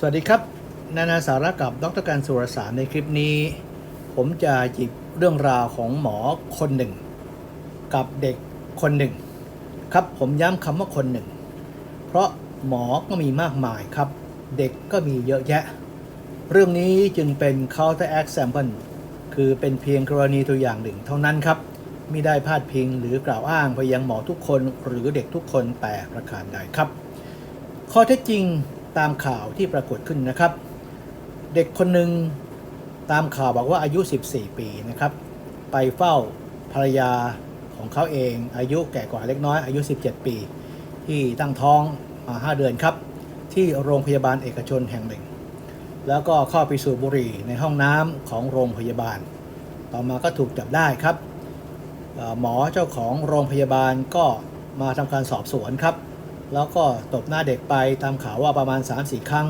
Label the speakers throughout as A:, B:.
A: สวัสดีครับ นานาสาระกับดรการสุรสารในคลิปนี้ ผมจะหยิบเรื่องราวของหมอคนหนึ่ง กับเด็กคนหนึ่ง ครับผมย้ำคำว่าคนหนึ่ง เพราะหมอก็มีมากมายครับ เด็กก็มีเยอะแยะ เรื่องนี้จึงเป็น counter example คือเป็นเพียงกรณีตัวอย่างหนึ่งเท่านั้นครับไม่ได้พาดพิงหรือกล่าวอ้างไปยังหมอทุกคนหรือเด็กทุกคนแต่ประการใดครับ ข้อเท็จจริง ตามข่าวที่ปรากฏขึ้นนะครับ เด็กคนหนึ่งตามข่าวบอกว่าอายุ 14 ปีนะครับ ไปเฝ้าภรรยาของเขาเอง อายุแก่กว่าเล็กน้อยอายุ 17 ปี ที่ตั้งท้องมา 5 เดือนครับ ที่โรงพยาบาลเอกชนแห่งหนึ่ง แล้วก็เข้าไปสูบบุหรี่ในห้องน้ำของโรงพยาบาล ต่อมาก็ถูกจับได้ครับ หมอเจ้าของโรงพยาบาลก็มาทำการสอบสวนครับ แล้วก็ตบหน้าเด็กไปตามข่าวว่าประมาณ 3-4 ครั้ง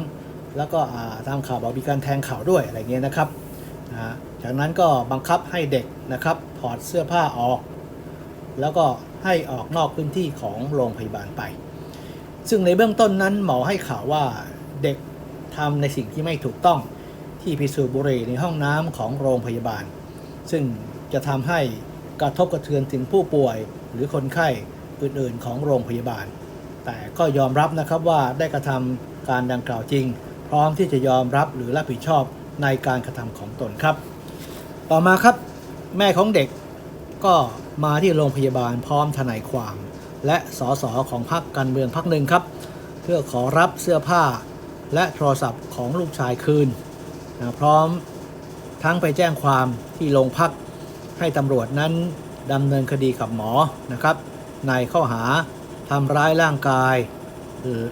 A: แล้วก็ตามข่าวบอกมีการแทงข่าวด้วยอะไรเงี้ยนะครับนะจากนั้นก็บังคับให้เด็กนะครับถอดเสื้อผ้าออก แล้วก็ให้ออกนอกพื้นที่ของโรงพยาบาลไป ซึ่งในเบื้องต้นนั้นหมอให้ข่าวว่าเด็กทำในสิ่งที่ไม่ถูกต้องที่พิสูจน์บุหรี่ในห้องน้ำของโรงพยาบาล ซึ่งจะทำให้กระทบกระเทือนถึงผู้ป่วยหรือคนไข้อื่นๆของโรงพยาบาล แต่ก็ยอมรับนะครับว่าได้กระทำการดังกล่าวจริง พร้อมที่จะยอมรับหรือรับผิดชอบในการกระทำของตนครับ ต่อมาครับ แม่ของเด็กก็มาที่โรงพยาบาลพร้อมทนายความ และสสของพรรคการเมืองพรรคหนึ่งครับ เพื่อขอรับเสื้อผ้าและโทรศัพท์ของลูกชายคืนนะพร้อมทั้งไปแจ้งความที่โรงพักให้ตำรวจนั้นดำเนินคดีกับหมอนะครับ ในข้อหา ทำร้ายร่างกาย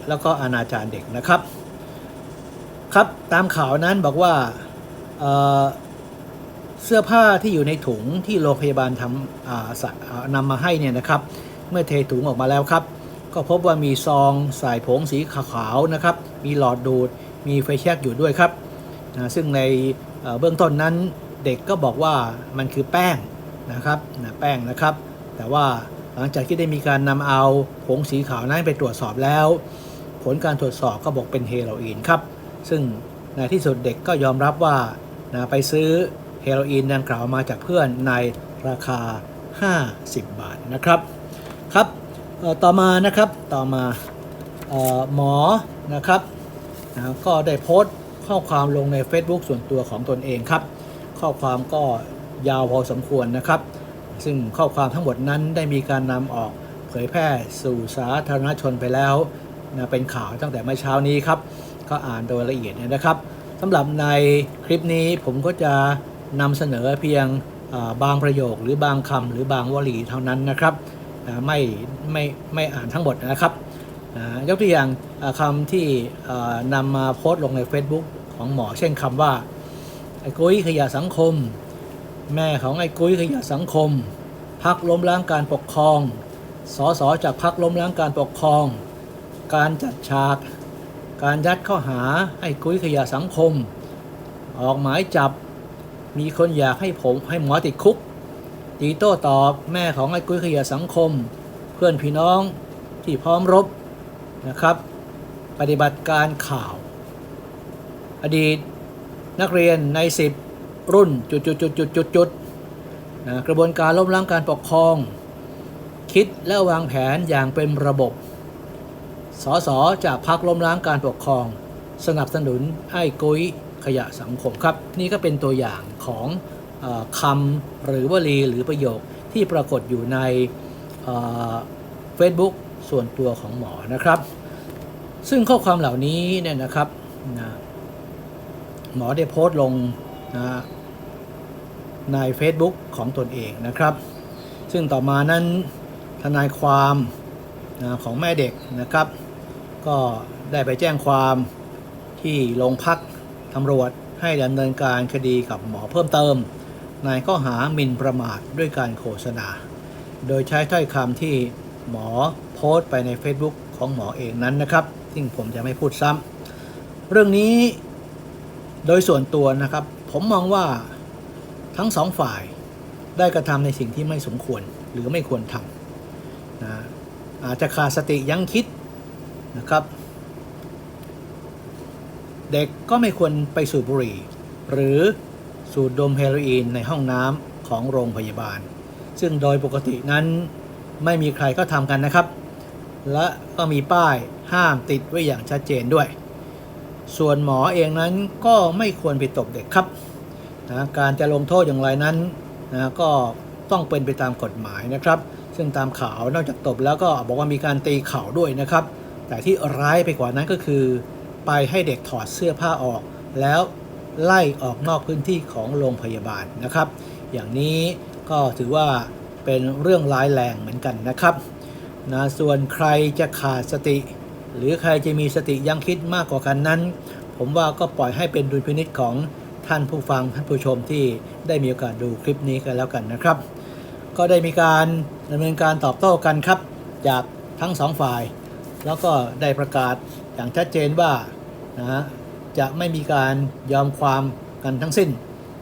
A: แล้วก็อนาจารเด็กนะครับ ครับตามข่าวนั้นบอกว่าเเสื้อผ้าที่อยู่ในถุงที่โรงพยาบาลทำนำมาให้เนี่ยนะครับ เมื่อเทถุงออกมาแล้วครับ ก็พบว่ามีซองใส่ผงสีขาวนะครับ มีหลอดดูด มีไฟแช็กอยู่ด้วยครับนะซึ่งในเเบื้องต้นนั้นเด็กก็บอกว่ามันคือแป้งนะครับนะแป้งนะครับ แต่ว่า หลังจากที่ได้มีการนำเอาผงสีขาวนั้นไปตรวจสอบแล้ว ผลการตรวจสอบก็บอกเป็นเฮโรอีนครับ ซึ่งในที่สุดเด็กก็ยอมรับว่านะไปซื้อเฮโรอีนดังกล่าวมาจากเพื่อนในราคา 50 บาทนะครับครับต่อมานะครับต่อมาออหมอนะครับนะก็ได้โพสต์ข้อความลงใน Facebook ส่วนตัวของตนเองครับ ข้อความก็ยาวพอสมควรนะครับ ซึ่งข้อความทั้งหมดนั้นได้มีการนำออกเผยแพร่สู่สาธารณชนไปแล้วนะเป็นข่าวตั้งแต่เมื่อเช้านี้ครับ ก็อ่านโดยละเอียดนะครับสำหรับในคลิปนี้ผมก็จะนำเสนอเพียงบางประโยคหรือบางคำหรือบางวลีเท่านั้นนะครับไม่ไม่ไม่อ่านทั้งหมดนะครับยกตัวอย่างคำที่นำมาโพสต์ลงใน Facebook ของหมอเช่นคำว่าไอ้กุ้ยขยะสังคม แม่ของไอ้กุ้ยขยะสังคม พักล้มล้างการปกครอง สสจากพักล้มล้างการปกครอง การจัดฉาก การยัดข้อหาไอ้กุ้ยขยะสังคม ออกหมายจับ มีคนอยากให้ผมให้หมอติดคุก ตีโต้ตอบแม่ของไอ้กุ้ยขยะสังคม เพื่อนพี่น้องที่พร้อมรบนะครับ ปฏิบัติการข่าว อดีตนักเรียนใน10 รุ่นจุดจุดจุดจุดจุดจุดนะกระบวนการล้มล้างการปกครอง คิดและวางแผนอย่างเป็นระบบ สสจากพักล้มล้างการปกครอง สนับสนุนไอ้กุ้ยขยะสังคมครับ นี่ก็เป็นตัวอย่างของออคำหรือวลีหรือประโยคที่ปรากฏอยู่ในเฟซบุ๊กส่วนตัวของหมอนะครับ ซึ่งข้อความเหล่านี้เนี่ยนะครับนะหมอได้โพสต์ลงนะ ใน Facebook ของตนเองนะครับ ซึ่งต่อมานั้นทนายความนะของแม่เด็กนะครับ ก็ได้ไปแจ้งความที่โรงพักตำรวจให้ดำเนินการคดีกับหมอเพิ่มเติม ในข้อหาหมิ่นประมาทด้วยการโฆษณา โดยใช้ถ้อยคำที่หมอโพสต์ไปใน Facebook ของหมอเองนั้นนะครับ ซึ่งผมจะไม่พูดซ้ำเรื่องนี้โดยส่วนตัวนะครับ ผมมองว่า ทั้งสองฝ่ายได้กระทำในสิ่งที่ไม่สมควรหรือไม่ควรทำนะอาจจะขาดสติยั้งคิดนะครับ เด็กก็ไม่ควรไปสูบบุหรี่ หรือสูดดมเฮโรอีนในห้องน้ำของโรงพยาบาล ซึ่งโดยปกตินั้นไม่มีใครก็ทำกันนะครับ และก็มีป้ายห้ามติดไว้อย่างชัดเจนด้วย ส่วนหมอเองนั้นก็ไม่ควรไปตบเด็กครับ นะการจะลงโทษอย่างไรนั้นนะก็ต้องเป็นไปตามกฎหมายนะครับ ซึ่งตามข่าวนอกจากตบแล้วก็บอกว่ามีการตีเข่าด้วยนะครับ แต่ที่ร้ายไปกว่านั้นก็คือ ไปให้เด็กถอดเสื้อผ้าออก แล้วไล่ออกนอกพื้นที่ของโรงพยาบาลนะครับ อย่างนี้ก็ถือว่าเป็นเรื่องร้ายแรงเหมือนกันนะครับนะส่วนใครจะขาดสติ หรือใครจะมีสติยังคิดมากกว่ากันนั้น ผมว่าก็ปล่อยให้เป็นดุลพินิจของ ท่านผู้ฟังท่านผู้ชมที่ได้มีโอกาสดูคลิปนี้กันแล้วกันนะครับ ก็ได้มีการดำเนินการตอบโต้กันครับ จากทั้งสองฝ่าย แล้วก็ได้ประกาศอย่างชัดเจนว่านะฮะจะไม่มีการยอมความกันทั้งสิ้น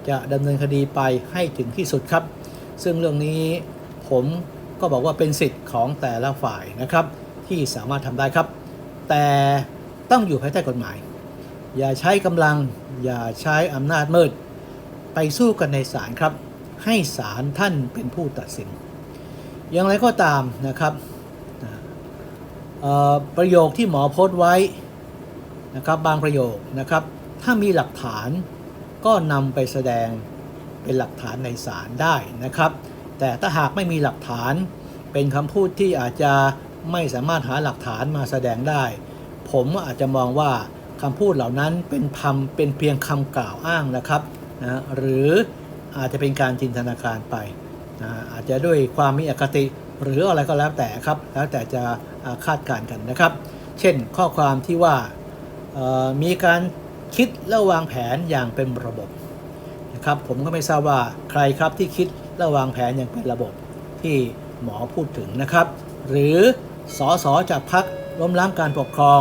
A: จะดำเนินคดีไปให้ถึงที่สุดครับ ซึ่งเรื่องนี้ผมก็บอกว่าเป็นสิทธิ์ของแต่ละฝ่ายนะครับ ที่สามารถทำได้ครับ แต่ต้องอยู่ภายใต้กฎหมาย อย่าใช้กำลัง อย่าใช้อำนาจมืด ไปสู้กันในศาลครับ ให้ศาลท่านเป็นผู้ตัดสิน อย่างไรก็ตามนะครับประโยคที่หมอโพสต์ไว้นะครับบางประโยคนะครับ ถ้ามีหลักฐานก็นำไปแสดงเป็นหลักฐานในศาลได้นะครับ แต่ถ้าหากไม่มีหลักฐานเป็นคำพูดที่อาจจะไม่สามารถหาหลักฐานมาแสดงได้ ผมอาจจะมองว่า คำพูดเหล่านั้นเป็นคำเป็นเพียงคำกล่าวอ้างนะครับนะหรืออาจจะเป็นการจินตนาการไปนะอาจจะด้วยความมีอคติ หรืออะไรก็แล้วแต่ครับ แล้วแต่จะาคาดการณ์กันนะครับ เช่นข้อความที่ว่ามีการคิดและวางแผนอย่างเป็นระบบนะครับผมก็ไม่ทราบว่าใครครับที่คิดและวางแผนอย่างเป็นระบบที่หมอพูดถึงนะครับ หรือสอสอจากพักล้มล้างการปกครอง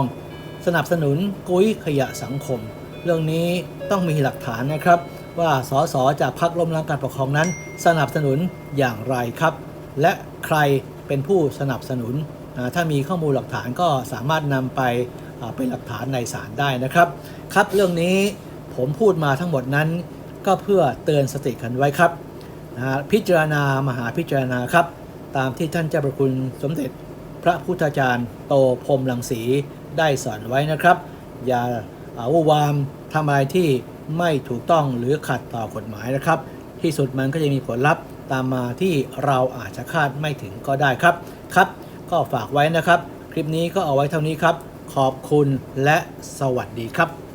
A: สนับสนุนกุ้ยขยะสังคม เรื่องนี้ต้องมีหลักฐานนะครับ ว่าสสจากพักล้มล้างการปกครองนั้น สนับสนุนอย่างไรครับ และใครเป็นผู้สนับสนุน ถ้ามีข้อมูลหลักฐานก็สามารถนำไปเป็นหลักฐานในศาลได้นะครับ ครับเรื่องนี้ผมพูดมาทั้งหมดนั้น ก็เพื่อเตือนสติกันไว้ครับพิจารณามหาพิจารณาครับ ตามที่ท่านเจ้าประคุณสมเด็จพระพุทธาจารย์ โตพรหมลังสี ได้สอนไว้นะครับ อย่าอาวุวามทำอะไรที่ไม่ถูกต้องหรือขัดต่อกฎหมายนะครับ ที่สุดมันก็จะมีผลลัพธ์ตามมาที่เราอาจจะคาดไม่ถึงก็ได้ครับครับ ก็ฝากไว้นะครับ คลิปนี้ก็เอาไว้เท่านี้ครับ ขอบคุณและสวัสดีครับ